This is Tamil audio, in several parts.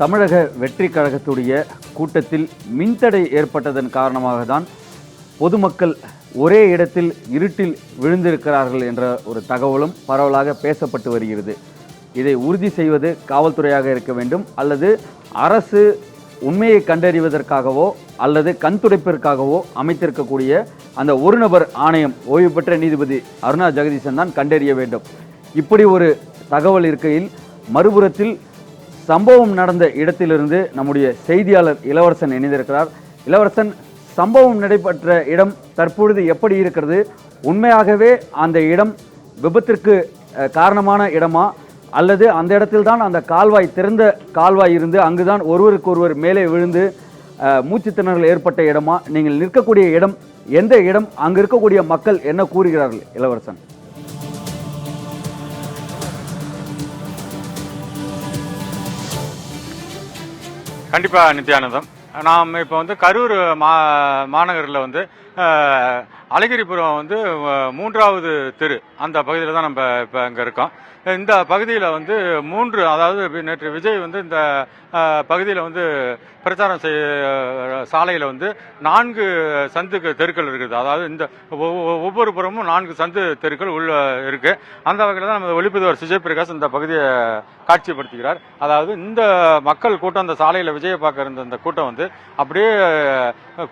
தமிழக வெற்றி கழகத்துடைய கூட்டத்தில் மின்தடை ஏற்பட்டதன் காரணமாக தான் பொதுமக்கள் ஒரே இடத்தில் இருட்டில் விழுந்திருக்கிறார்கள் என்ற ஒரு தகவலும் பரவலாக பேசப்பட்டு வருகிறது. இதை உறுதி செய்வது காவல்துறையாக இருக்க வேண்டும் அல்லது அரசு உண்மையை கண்டறிவதற்காகவோ அல்லது கண் துடைப்பிற்காகவோ அமைத்திருக்கக்கூடிய அந்த ஒரு நபர் ஆணையம் ஓய்வு பெற்ற நீதிபதி அருணா ஜெகதீசன் தான் கண்டறிய வேண்டும். இப்படி ஒரு தகவல் இருக்கையில் மறுபுறத்தில் சம்பவம் நடந்த இடத்திலிருந்து நம்முடைய செய்தியாளர் இளவரசன் இணைந்திருக்கிறார். இளவரசன் சம்பவம் நடைபெற்ற இடம் தற்பொழுது எப்படி இருக்கிறது? உண்மையாகவே அந்த இடம் விபத்திற்கு காரணமான இடமா? அல்லது அந்த இடத்தில் தான் அந்த கால்வாய் திறந்த கால்வாய் இருந்து அங்குதான் ஒருவருக்கு ஒருவர் மேலே விழுந்து மூச்சு திணறல் ஏற்பட்ட இடமா? நீங்கள் நிற்கக்கூடிய இடம் எந்த இடம்? அங்கு இருக்கக்கூடிய மக்கள் என்ன கூறுகிறார்கள் இளவரசன்? கண்டிப்பாக நித்யானந்தம். நாம் இப்போ வந்து கரூர் மா மாநகரில் வந்து அழகிரிபுரம் வந்து மூன்றாவது தெரு. அந்த பகுதியில் தான் நம்ம இப்போ இங்கே இருக்கோம். இந்த பகுதியில் வந்து மூன்று அதாவது நேற்று விஜய் வந்து இந்த பகுதியில் வந்து பிரச்சாரம் செய்ய சாலையில் வந்து நான்கு சந்துக்கு தெருக்கள் இருக்குது. அதாவது இந்த ஒவ்வொரு புறமும் நான்கு சந்து தெருக்கள் உள்ள இருக்கு. அந்த வகையில் தான் நம்ம ஒளிப்பதிவர் சுஜய் பிரகாஷ் இந்த பகுதியை காட்சிப்படுத்துகிறார். அதாவது இந்த மக்கள் கூட்டம் அந்த சாலையில் விஜயை பார்க்க இருந்த இந்த கூட்டம் வந்து அப்படியே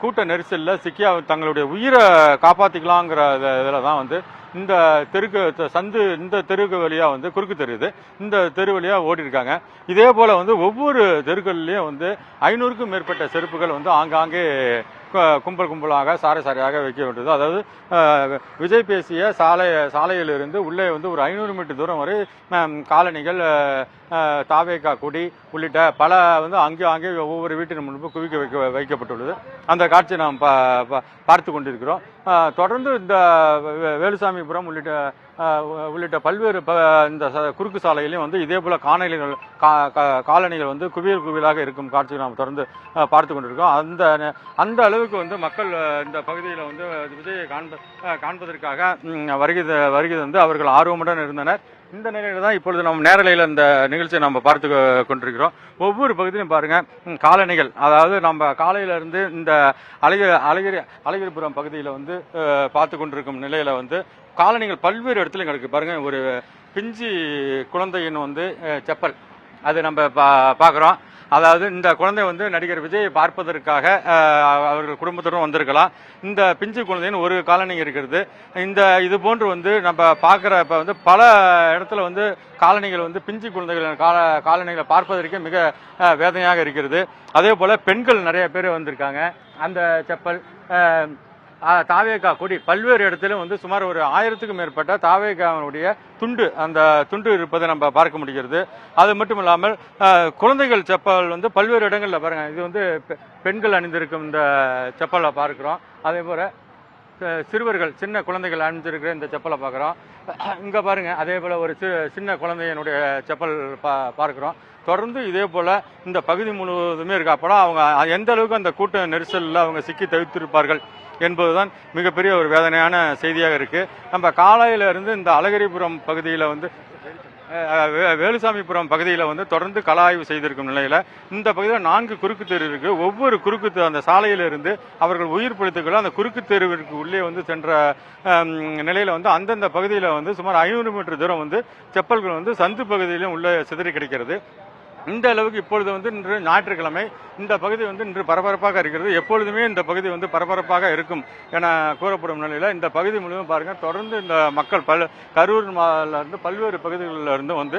கூட்ட நெரிசலில் சிக்கியா தங்களுடைய உயிரை காப்பாற்றிக்கலாங்கிற இதில் தான் வந்து இந்த தெருக்கு சந்து இந்த தெருக்கு வழியாக வந்து குறுக்கு தெரியுது. இந்த தெரு வழியாக ஓடிருக்காங்க இதே போல் வந்து ஒவ்வொரு தெருக்கள்லேயும் வந்து ஐநூறுக்கும் மேற்பட்ட செருப்புகள் வந்து ஆங்காங்கே கும்பல் கும்பலாக சாரை சாரையாக வைக்க வேண்டியது அதாவது விஜய் பேசிய சாலை சாலையிலிருந்து உள்ளே வந்து ஒரு ஐநூறு மீட்டர் தூரம் வரை காலணிகள் தாவேக்கா கொடி உள்ளிட்ட பல வந்து அங்கே அங்கே ஒவ்வொரு வீட்டின் முன்பு குவிக்க வைக்க வைக்கப்பட்டுள்ளது. அந்த காட்சியை நாம் பார்த்து கொண்டிருக்கிறோம். தொடர்ந்து இந்த வே- வேலுசாமிபுரம் உள்ளிட்ட உள்ளிட்ட பல்வேறு ப இந்த ச- குறுக்கு சாலையிலையும் வந்து இதே போல் காணொலிகள் கா- கா- காலணிகள் வந்து குவியல் குவியலாக இருக்கும் காட்சியை நாம் தொடர்ந்து பார்த்து கொண்டிருக்கோம். அந்த அந்த அளவுக்கு வந்து மக்கள் இந்த பகுதியில் வந்து விஜயை காண்ப காண்பதற்காக வருகை வருகை வந்து அவர்கள் ஆர்வமுடன் இருந்தனர். இந்த நிலையில தான் இப்பொழுது நம்ம நேரலையில் இந்த நிகழ்ச்சியை நம்ம பார்த்து கொண்டிருக்கிறோம். ஒவ்வொரு பகுதியிலும் பாருங்கள் காலணிகள். அதாவது நம்ம காலையிலேருந்து இந்த அழகிரி அழகிரி அழகிரிபுரம் பகுதியில் வந்து பார்த்து கொண்டிருக்கும் நிலையில வந்து காலணிகள் பல்வேறு இடத்துலையும் இருக்கு பாருங்க ஒரு பிஞ்சி குழந்தையின் வந்து செப்பல். அது நம்ம பா பார்க்குறோம். அதாவது இந்த குழந்தை வந்து நடிகர் விஜயை பார்ப்பதற்காக அவர்கள் குடும்பத்துடன் வந்திருக்கலாம். இந்த பிஞ்சு குழந்தைன்னு ஒரு காலனி இருக்கிறது. இந்த இது போன்று வந்து நம்ம பார்க்குற இப்போ வந்து பல இடத்துல வந்து காலனிகள் வந்து பிஞ்சு குழந்தைகள் கால காலனிகளை பார்ப்பதற்கே மிக வேதனையாக இருக்கிறது. அதே போல் பெண்கள் நிறைய பேர் வந்திருக்காங்க. அந்த செப்பல் தாவேகா கொடி. பல்வேறு இடத்திலும் வந்து சுமார் ஒரு ஆயிரத்துக்கும் மேற்பட்ட தாவேகாவுடைய துண்டு அந்த துண்டு இருப்பதை நம்ம பார்க்க முடிகிறது. அது மட்டும் இல்லாமல் குழந்தைகள் செப்பல் வந்து பல்வேறு இடங்களில் பாருங்க இது வந்து பெ- பெண்கள் அணிந்திருக்கும் இந்த செப்பலை பார்க்குறோம். அதே போல் சிறுவர்கள் சின்ன குழந்தைகள் அணிஞ்சிருக்கிற இந்த செப்பலை பார்க்குறோம். இங்கே பாருங்கள் அதே போல் ஒரு சின்ன குழந்தையினுடைய செப்பல் பா பார்க்குறோம். தொடர்ந்து இதே போல் இந்த பகுதி முழுவதுமே இருக்கு. அப்போலாம் அவங்க எந்த அளவுக்கு அந்த கூட்ட நெரிசலில் அவங்க சிக்கி தவித்திருப்பார்கள் என்பதுதான் மிகப்பெரிய ஒரு வேதனையான செய்தியாக இருக்கு. நம்ம காலையிலிருந்து இந்த அழகிரிபுரம் பகுதியில் வந்து வேலுசாமிபுரம் பகுதியில் வந்து தொடர்ந்து கள ஆய்வு செய்திருக்கும் நிலையில் இந்த பகுதியில் நான்கு குறுக்கு தெரு இருக்கு. ஒவ்வொரு குறுக்கு அந்த சாலையிலிருந்து அவர்கள் உயிர் பிழைத்துக்கள் அந்த குறுக்கு தெருவிற்கு உள்ளே வந்து சென்ற நிலையில் வந்து அந்தந்த பகுதியில் வந்து சுமார் ஐநூறு மீட்டர் தூரம் வந்து செப்பல்கள் வந்து சந்து பகுதியிலும் உள்ள சிதறி கிடைக்கிறது. இந்த அளவுக்கு இப்பொழுது வந்து இன்று ஞாயிற்றுக்கிழமை இந்த பகுதி வந்து இன்று பரபரப்பாக இருக்கிறது. எப்பொழுதுமே இந்த பகுதி வந்து பரபரப்பாக இருக்கும் என கூறப்படும் நிலையில் இந்த பகுதி முழுவதும் பாருங்கள் தொடர்ந்து இந்த மக்கள் பல் கரூர் இருந்து பல்வேறு பகுதிகளில் இருந்து வந்து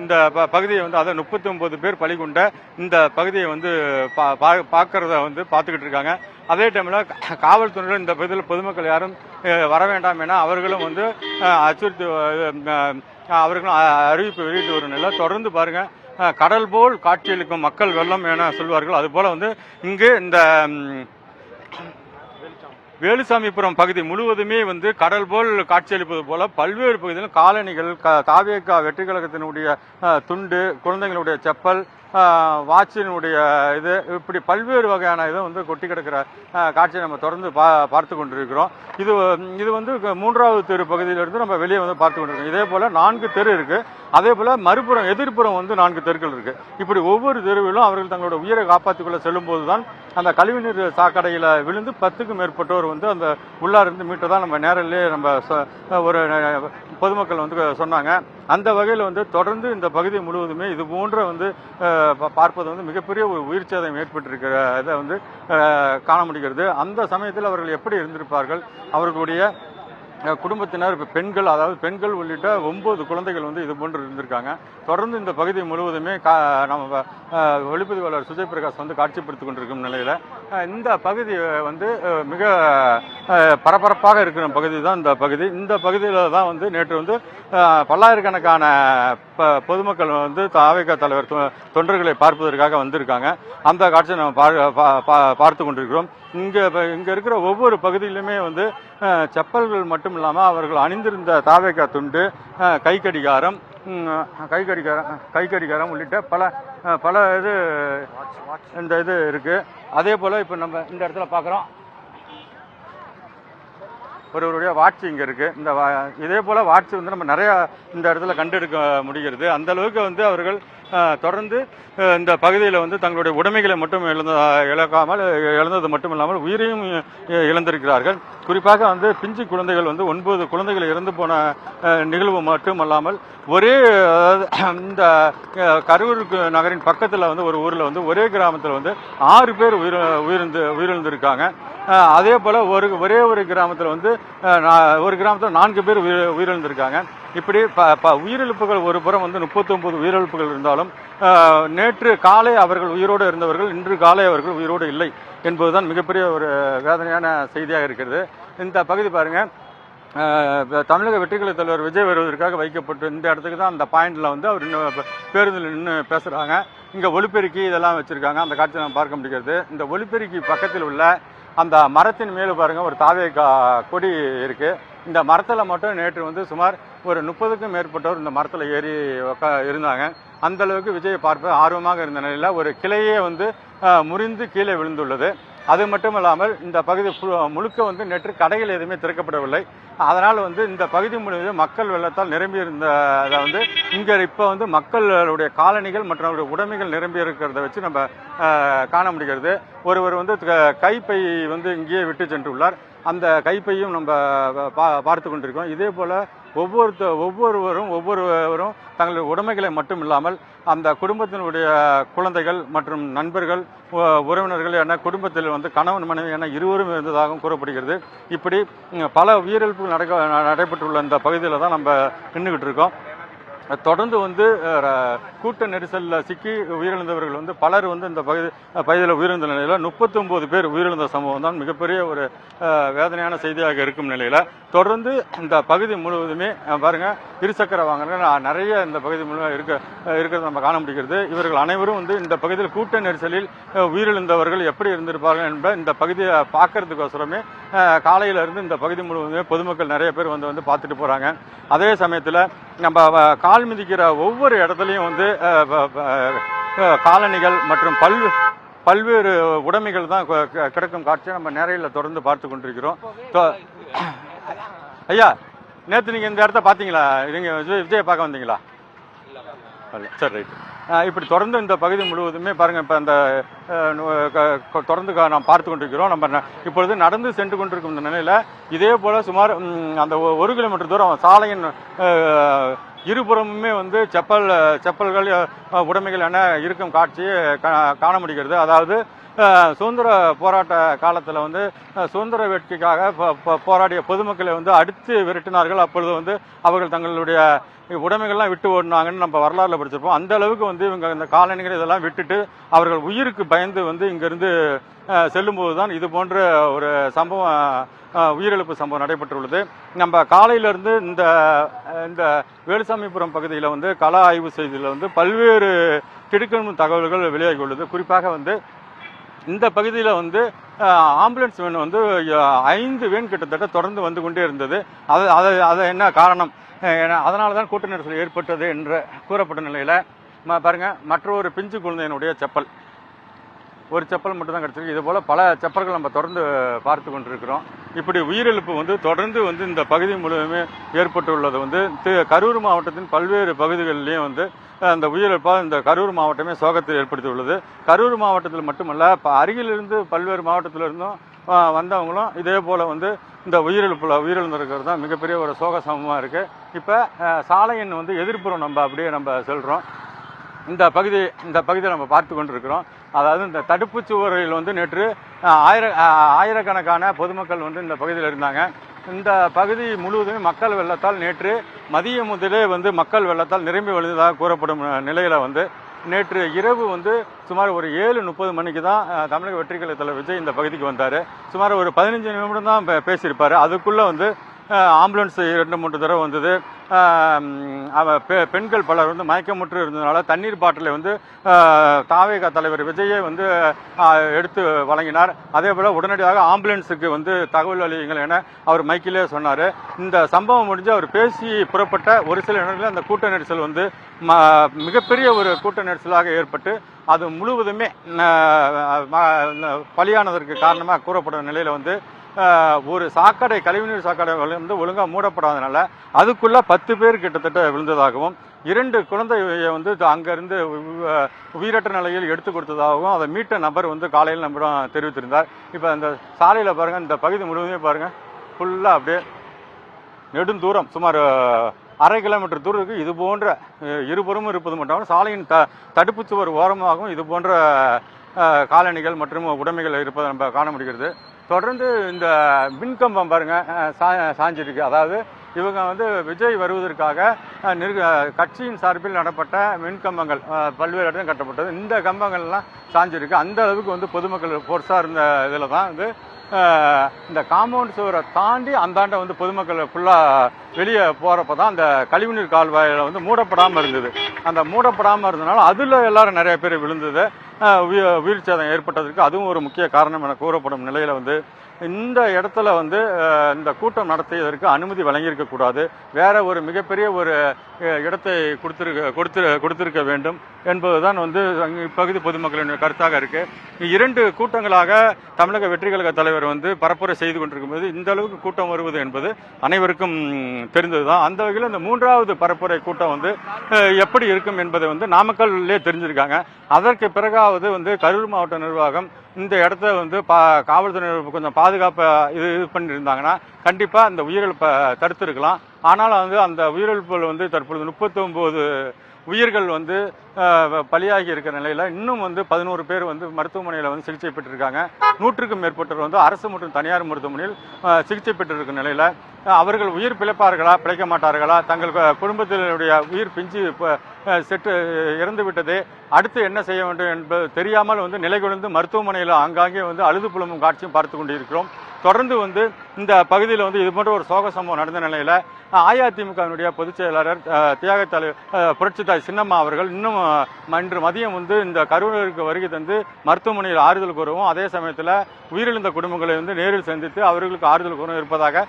இந்த ப- பகுதியை வந்து அதை முப்பத்தி ஒம்பது பேர் பலி கொண்ட இந்த பகுதியை வந்து பா- பா- பார்க்கறத வந்து பார்த்துக்கிட்டு இருக்காங்க. அதே டைமில் காவல்துறையினர் இந்த பகுதியில் பொதுமக்கள் யாரும் வர வேண்டாம் என அவர்களும் வந்து அச்சுறுத்தி அவர்களும் அறிவிப்பு வெளியிட்டு வரும் நிலை தொடர்ந்து பாருங்கள் கடல் போல் காட்சியளிக்கும் மக்கள் வெள்ளம் என சொல்வார்கள். அதுபோல் வந்து இங்கு இந்த வேலுசாமிபுரம் பகுதி முழுவதுமே வந்து கடல் போல் காட்சியளிப்பது போல பல்வேறு பகுதிகளில் காலணிகள் க தாவேக்கா வெற்றி கழகத்தினுடைய துண்டு குழந்தைங்களுடைய செப்பல் வாட்சினுடைய இது இப்படி பல்வேறு வகையான இதை வந்து கொட்டி கிடக்கிற காட்சியை நம்ம தொடர்ந்து பா பார்த்து கொண்டிருக்கிறோம். இது இது வந்து மூன்றாவது தெரு பகுதியிலிருந்து நம்ம வெளியே வந்து பார்த்து கொண்டிருக்கோம் இதே போல் நான்கு தெரு இருக்கு. அதே போல் மறுபுறம் எதிர்ப்புறம் வந்து நான்கு தெருக்கள் இருக்கு. இப்படி ஒவ்வொரு தெருவிலும் அவர்கள் தங்களோட உயிரை காப்பாற்றிக்கொள்ள செல்லும்போது தான் அந்த கழிவுநீர் சாக்கடையில் விழுந்து பத்துக்கும் மேற்பட்டோர் வந்து அந்த உள்ளார் இருந்து மீட்டதான் நம்ம நேரிலே நம்ம ஒரு பொதுமக்கள் வந்து சொன்னாங்க. அந்த வகையில் வந்து தொடர்ந்து இந்த பகுதி முழுவதுமே இது போன்ற வந்து பார்ப்பது வந்து மிகப்பெரிய ஒரு உயிர் சேதம் ஏற்பட்டிருக்கிற இதை வந்து காண முடிகிறது. அந்த சமயத்தில் அவர்கள் எப்படி இருந்திருப்பார்கள்? அவர்களுடைய குடும்பத்தினர் இப்போ பெண்கள் அதாவது பெண்கள் உள்ளிட்ட ஒன்பது குழந்தைகள் வந்து இது போன்று இருந்திருக்காங்க. தொடர்ந்து இந்த பகுதி முழுவதுமே கா நம்ம ஒளிப்பதிவாளர் சுஜய் பிரகாஷ் வந்து காட்சிப்படுத்திக் கொண்டிருக்கும் நிலையில் இந்த பகுதி வந்து மிக பரபரப்பாக இருக்கிற பகுதி தான் இந்த பகுதி. இந்த பகுதியில் தான் வந்து நேற்று வந்து பல்லாயிரக்கணக்கான ப- பொதுமக்கள் வந்து தாவேக தலைவர் தொ- தொண்டர்களை பார்ப்பதற்காக வந்திருக்காங்க. அந்த காட்சியை நம்ம பா- பா- பா- பார்த்து கொண்டிருக்கிறோம். இங்கே இங்கே இருக்கிற ஒவ்வொரு பகுதியிலுமே வந்து செப்பல்கள் மட்டும் இல்லாமல் அவர்கள் அணிந்திருந்த தாவேக்கா துண்டு கைக்கடிகாரம் கைக்கடிக்காரன் கை கடிகாரம் கை கடிகாரம் உள்ளிட்ட பல பல இது இந்த இது இருக்குது அதே போல் இப்போ நம்ம இந்த இடத்துல பார்க்குறோம் ஒருவருடைய வாட்சி இங்கே இருக்குது இந்த வா- இதே போல் வாட்சி வந்து நம்ம நிறையா இந்த இடத்துல கண்டெடுக்க முடிகிறது. அந்த அளவுக்கு வந்து அவர்கள் தொடர்ந்து இந்த பகுதியில் வந்து தங்களுடைய உடைமைகளை மட்டும் இழந்த இழக்காமல் இழந்தது மட்டும் இல்லாமல் உயிரையும் இழந்திருக்கிறார்கள். குறிப்பாக வந்து பிஞ்சு குழந்தைகள் வந்து ஒன்பது குழந்தைகள் இறந்து போன நிகழ்வு மட்டுமல்லாமல் ஒரே இந்த கரூர் கரூருக்கு நகரின் பக்கத்தில் வந்து ஒரு ஊரில் வந்து ஒரே கிராமத்தில் வந்து ஆறு பேர் உயிர் உயிரிழந்து உயிரிழந்திருக்காங்க. அதே போல் ஒரு ஒரே ஒரு கிராமத்தில் வந்து ஒரு கிராமத்தில் நான்கு பேர் உயிர் உயிரிழந்திருக்காங்க. இப்படி ப ப உயிரிழப்புகள் ஒரு புறம் வந்து முப்பத்தொன்பது உயிரிழப்புகள் இருந்தாலும் நேற்று காலை அவர்கள் உயிரோடு இருந்தவர்கள் இன்று காலை அவர்கள் உயிரோடு இல்லை என்பதுதான் மிகப்பெரிய ஒரு வேதனையான செய்தியாக இருக்கிறது. இந்த பகுதி பாருங்க. தமிழக வெற்றிகளை தலைவர் விஜய் வருவதற்காக வைக்கப்பட்டு இந்த இடத்துக்கு தான் அந்த பாயிண்ட்ல வந்து அவர் இன்னும் பேருந்தில் நின்று பேசுறாங்க. இங்க ஒலிபெருக்கி இதெல்லாம் வச்சிருக்காங்க. அந்த காட்சி நம்ம பார்க்க முடிகிறது. இந்த ஒலிபெருக்கி பக்கத்தில் உள்ள அந்த மரத்தின் மேலே பாருங்க ஒரு தாவே கொடி இருக்கு. இந்த மரத்தில் மட்டும் நேற்று வந்து சுமார் ஒரு முப்பதுக்கும் மேற்பட்டோர் இந்த மரத்தில் ஏறி உக்கா இருந்தாங்க. அந்த அளவுக்கு விஜயை பார்ப்ப ஆர்வமாக இருந்த நிலையில் ஒரு கிளையே வந்து முறிந்து கீழே விழுந்துள்ளது. அது மட்டும் இல்லாமல் இந்த பகுதி முழுக்க வந்து நேற்று கடைகள் எதுவுமே திறக்கப்படவில்லை. அதனால் வந்து இந்த பகுதி முழுவதும் மக்கள் வெள்ளத்தால் நிரம்பி இருந்த அதை வந்து இங்கே இப்போ வந்து மக்களுடைய காலணிகள் மற்றும் அவருடைய உடைமைகள் நிரம்பி இருக்கிறத வச்சு நம்ம காண முடிகிறது. ஒருவர் வந்து க- கைப்பை வந்து இங்கேயே விட்டு சென்றுள்ளார். அந்த கைப்பையும் நம்ம பா பார்த்து கொண்டிருக்கோம் இதே போல் ஒவ்வொருத்த ஒவ்வொருவரும் ஒவ்வொருவரும் தங்களுடைய உடைமைகளை மட்டும் இல்லாமல் அந்த குடும்பத்தினுடைய குழந்தைகள் மற்றும் நண்பர்கள் உறவினர்கள் என குடும்பத்தில் வந்து கணவன் மனைவி என இருவரும் இருந்ததாகவும் கூறப்படுகிறது. இப்படி பல உயிரிழப்புகள் நடக்க நடைபெற்றுள்ள இந்த பகுதியில் தான் நம்ம நின்றுக்கிட்டு இருக்கோம். தொடர்ந்து வந்து ர- கூட்ட நெரிசலில் சிக்கி உயிரிழந்தவர்கள் வந்து பலர் வந்து இந்த பகுதி பகுதியில் உயிரிழந்த நிலையில் முப்பத்தொம்போது பேர் உயிரிழந்த சம்பவம் தான் மிகப்பெரிய ஒரு வேதனையான செய்தியாக இருக்கும் நிலையில். தொடர்ந்து இந்த பகுதி முழுவதுமே பாருங்கள் இருசக்கர வாகனங்கள் நிறைய இந்த பகுதி முழுவதும் இருக்க இருக்கிறத நம்ம காண முடிகிறது. இவர்கள் அனைவரும் வந்து இந்த பகுதியில் கூட்ட நெரிசலில் உயிரிழந்தவர்கள் எப்படி இருந்திருப்பார்கள் என்ப இந்த பகுதியை பார்க்கறதுக்கோசரமே காலையிலேருந்து இந்த பகுதி முழுவதுமே பொதுமக்கள் நிறைய பேர் வந்து வந்து பார்த்துட்டு போகிறாங்க அதே சமயத்தில் நம்ம கால் மிதிக்கிற ஒவ்வொரு இடத்துலையும் வந்து காலணிகள் மற்றும் பல்வே பல்வேறு உடைமைகள் தான் க- கிடக்கும் காட்சியை நம்ம நேரையில் தொடர்ந்து பார்த்து கொண்டிருக்கிறோம். ஐயா நேற்று நீங்கள் இந்த இடத்த பார்த்தீங்களா? நீங்கள் விஜய் விஜயை பார்க்க வந்தீங்களா? இல்ல. சரி ரைட் இப்படி தொடர்ந்து இந்த பகுதி முழுவதுமே பாருங்கள் இப்போ அந்த தொடர்ந்து நாம் பார்த்து கொண்டிருக்கிறோம். நம்ம இப்பொழுது நடந்து சென்று கொண்டிருக்கும் இந்த நிலையில் இதே போல் சுமார் அந்த ஒ- ஒரு கிலோமீட்டர் தூரம் சாலையின் இருபுறமுமே வந்து செப்பல் செப்பல்கள் உடைமைகள் என இருக்கும் காட்சியை கா- காண முடிகிறது. அதாவது சுதந்திர போராட்ட காலத்தில் வந்து சுதந்திர வெற்றிக்காக போராடிய பொதுமக்களை வந்து அடித்து விரட்டினார்கள். அப்பொழுது வந்து அவர்கள் தங்களுடைய உடைமைகள்லாம் விட்டு ஓடினாங்கன்னு நம்ம வரலாறுல படிச்சிருப்போம். அந்த அளவுக்கு வந்து இவங்க இந்த காலணிகள் இதெல்லாம் விட்டுட்டு அவர்கள் உயிருக்கு பயந்து வந்து இங்கிருந்து செல்லும்போது தான் இது போன்ற ஒரு சம்பவம் உயிரிழப்பு சம்பவம் நடைபெற்றுள்ளது. நம்ம காலையிலிருந்து இந்த இந்த வேலுசாமிபுரம் பகுதியில் வந்து கள ஆய்வு செய்தியில் வந்து பல்வேறு திடுக்கணும் தகவல்கள் வெளியாகியுள்ளது குறிப்பாக வந்து இந்த பகுதியில் வந்து ஆம்புலன்ஸ் வேன் வந்து ஐந்து வேன் கிட்டத்தட்ட தொடர்ந்து வந்து கொண்டே இருந்தது. அது அது அது என்ன காரணம்? ஏன்னா அதனால தான் கூட்ட நெரிசல் ஏற்பட்டது என்று கூறப்பட்ட நிலையில் பாருங்கள் மற்றொரு பிஞ்சு குழந்தையினுடைய செப்பல். ஒரு செப்பல் மட்டும் தான் கிடச்சிருக்கு. இது போல் பல செப்பல்கள் நம்ம தொடர்ந்து பார்த்து கொண்டிருக்கிறோம். இப்படி உயிரிழப்பு வந்து தொடர்ந்து வந்து இந்த பகுதி முழுவதுமே ஏற்பட்டுள்ளது வந்து கரூர் மாவட்டத்தின் பல்வேறு பகுதிகளிலையும் வந்து அந்த உயிரிழப்பாக இந்த கரூர் மாவட்டமே சோகத்தை ஏற்படுத்தியுள்ளது. கரூர் மாவட்டத்தில் மட்டுமல்ல இப்போ அருகிலிருந்து பல்வேறு மாவட்டத்திலிருந்தும் வந்தவங்களும் இதே போல் வந்து இந்த உயிரிழப்பில் உயிரிழந்திருக்கிறது தான் மிகப்பெரிய ஒரு சோக சமமாக இருக்குது இப்போ சாலையின் வந்து எதிர்ப்புறம் நம்ம அப்படியே நம்ம செல்கிறோம் இந்த பகுதி இந்த பகுதியை நம்ம பார்த்து கொண்டிருக்கிறோம். அதாவது இந்த தடுப்புச் சுவரில் வந்து நேற்று ஆயிர ஆயிரக்கணக்கான பொதுமக்கள் வந்து இந்த பகுதியில் இருந்தாங்க. இந்த பகுதி முழுவதும் மக்கள் வெள்ளத்தால் நேற்று மதியம் முதலே வந்து மக்கள் வெள்ளத்தால் நிரம்பி வழிந்ததாக கூறப்படும் நிலையில் வந்து நேற்று இரவு வந்து சுமார் ஒரு ஏழு முப்பது மணிக்கு தான் தமிழக வெற்றி தலைவர் விஜய் இந்த பகுதிக்கு வந்தார். சுமார் ஒரு பதினஞ்சு நிமிடம் தான் பேசியிருப்பார். அதுக்குள்ளே வந்து ஆம்புலன்ஸ் இரண்டு மூன்று தடவை வந்தது. பெ- பெண்கள் பலர் வந்து மயக்கமுற்று இருந்ததுனால தண்ணீர் பாட்டிலை வந்து அஹ், தாவேகா தலைவர் விஜயே வந்து எடுத்து வழங்கினார். அதே போல் உடனடியாக ஆம்புலன்ஸுக்கு வந்து தகவல் அளியுங்கள் என அவர் மைக்கிலே சொன்னார். இந்த சம்பவம் முடிஞ்சு அவர் பேசி புறப்பட்ட ஒரு சில இடங்களில் அந்த கூட்ட நெரிசல் வந்து ம மிகப்பெரிய ஒரு கூட்ட நெரிசலாக ஏற்பட்டு அது முழுவதுமே பலியானதற்கு காரணமாக கூறப்படும் நிலையில் வந்து ஒரு சாக்கடை கழிவுநீர் சாக்கடை வந்து ஒழுங்காக மூடப்படாதனால அதுக்குள்ளே பத்து பேர் கிட்டத்தட்ட விழுந்ததாகவும் இரண்டு குழந்தையை வந்து அங்கேருந்து உயிரற்ற நிலையில் எடுத்து கொடுத்ததாகவும் அதை மீட்ட நபர் வந்து காலையில் நம்பரும் தெரிவித்திருந்தார். இப்போ அந்த சாலையில் பாருங்கள் இந்த பகுதி முழுவதுமே பாருங்கள் ஃபுல்லாக அப்படியே நெடுந்தூரம் சுமார் அரை கிலோமீட்டர் தூரம் இது போன்ற இருபுறமும் இருப்பது மட்டும் சாலையின் த தடுப்பு சுவர் ஓரமாகவும் இது போன்ற காலணிகள் மற்றும் உடைமைகள் இருப்பதை நம்ம காண முடிகிறது. தொடர்ந்து இந்த மின்கம்பம் பாருங்க சா- சாஞ்சிருக்கு. அதாவது இவங்க வந்து விஜய் வருவதற்காக நிர்க கட்சியின் சார்பில் நடப்பட்ட மின்கம்பங்கள் பல்வேறு இடத்துல கட்டப்பட்டது. இந்த கம்பங்கள்லாம் சாஞ்சிருக்கு. அந்த அளவுக்கு வந்து பொதுமக்கள் ஃபோர்ஸாக இருந்த இதில் தான் வந்து இந்த காம்பவுண்ட் சுவரை தாண்டி அந்தாண்ட வந்து பொதுமக்கள் ஃபுல்லாக வெளியே போகிறப்ப தான் அந்த கழிவுநீர் கால்வாயில் வந்து மூடப்படாமல் இருந்தது. அந்த மூடப்படாமல் இருந்ததுனால அதில் எல்லாரும் நிறைய பேர் விழுந்தது. உயிர் சேதம் ஏற்பட்டதற்கு அதுவும் ஒரு முக்கிய காரணம் என கூறப்படும் நிலையில் வந்து இந்த இடத்துல வந்து இந்த கூட்டம் நடத்தியதற்கு அனுமதி வழங்கியிருக்க கூடாது. வேற ஒரு மிகப்பெரிய ஒரு இடத்தை கொடுத்துருக்க கொடுத்து கொடுத்திருக்க வேண்டும் என்பதுதான் வந்து இப்பகுதி பொதுமக்களின் கருத்தாக இருக்கு. இரண்டு கூட்டங்களாக தமிழக வெற்றி கழக தலைவர் வந்து பரப்புரை செய்து கொண்டிருக்கும்போது இந்த அளவுக்கு கூட்டம் வருவது என்பது அனைவருக்கும் தெரிந்ததுதான். அந்த வகையில் இந்த மூன்றாவது பரப்புரை கூட்டம் வந்து எப்படி இருக்கும் என்பதை வந்து நாமக்கல்லே தெரிஞ்சிருக்காங்க. அதற்கு பிறகாவது வந்து கரூர் மாவட்ட நிர்வாகம் இந்த இடத்த வந்து பா காவல்துறை கொஞ்சம் பாதுகாப்பை இது இது பண்ணியிருந்தாங்கன்னா கண்டிப்பாக அந்த உயிரிழப்பை தடுத்திருக்கலாம். ஆனால் வந்து அந்த உயிரிழப்புகள் வந்து தற்பொழுது முப்பத்தொம்போது உயிர்கள் வந்து பலியாகி இருக்கிற நிலையில் இன்னும் வந்து பதினோரு பேர் வந்து மருத்துவமனையில் வந்து சிகிச்சை பெற்றிருக்காங்க. நூற்றுக்கும் மேற்பட்டவர் வந்து அரசு மற்றும் தனியார் மருத்துவமனையில் சிகிச்சை பெற்றிருக்கும் நிலையில் அவர்கள் உயிர் பிழைப்பார்களா பிழைக்க மாட்டார்களா தங்கள் குடும்பத்தினுடைய உயிர் பிஞ்சு செட்டு இறந்து விட்டது. அடுத்து என்ன செய்ய வேண்டும் என்பது தெரியாமல் வந்து நிலைகுலைந்து மருத்துவமனையில் ஆங்காங்கே வந்து அழுது புலமும் காட்சியும் பார்த்து கொண்டிருக்கிறோம். தொடர்ந்து வந்து இந்த பகுதியில் வந்து இது போன்ற ஒரு சோக சம்பவம் நடந்த நிலையில் அஇஅதிமுகவினுடைய பொதுச் செயலாளர் தியாக தலைவர் அஹ், சின்னம்மா அவர்கள் இன்னும் இன்று மதியம் வந்து இந்த கரூருக்கு வருகை தந்து மருத்துவமனையில் ஆறுதல் கூறவும் அதே சமயத்தில் உயிரிழந்த குடும்பங்களை வந்து நேரில் சந்தித்து அவர்களுக்கு ஆறுதல் கூறவும் இருப்பதாக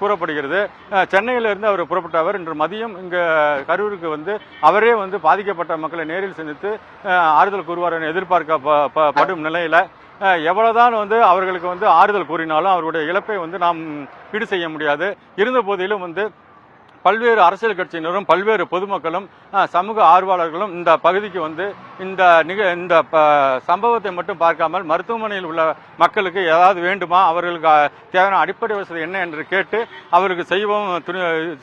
கூறப்படுகிறது. சென்னையிலிருந்து அவர் புறப்பட்டவர். இன்று மதியம் இங்கே கரூருக்கு வந்து அவரே வந்து பாதிக்கப்பட்ட மக்களை நேரில் சந்தித்து ஆறுதல் கூறுவார் என எதிர்பார்க்கப்படும் நிலையில் எவ்வளவுதான் வந்து அவர்களுக்கு வந்து ஆறுதல் கூறினாலும் அவருடைய இழப்பை வந்து நாம் ஈடு செய்ய முடியாது. இருந்த போதிலும் வந்து பல்வேறு அரசியல் கட்சியினரும் பல்வேறு பொதுமக்களும் சமூக ஆர்வலர்களும் இந்த பகுதிக்கு வந்து இந்த நிக இந்த ப சம்பவத்தை மட்டும் பார்க்காமல் மருத்துவமனையில் உள்ள மக்களுக்கு ஏதாவது வேண்டுமா அவர்களுக்கு தேவையான அடிப்படை வசதி என்ன என்று கேட்டு அவருக்கு செய்வோம் துணி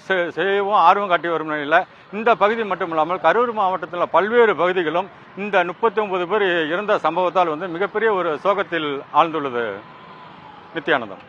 செ- செய்யவும் ஆர்வம் காட்டி வரும் நிலையில் இந்த பகுதி மட்டும் இல்லாமல் கரூர் மாவட்டத்தில் பல்வேறு பகுதிகளும் இந்த முப்பத்தி ஒன்பது பேர் இறந்த சம்பவத்தால் வந்து மிகப்பெரிய ஒரு சோகத்தில் ஆழ்ந்துள்ளது. நித்யானந்தம்.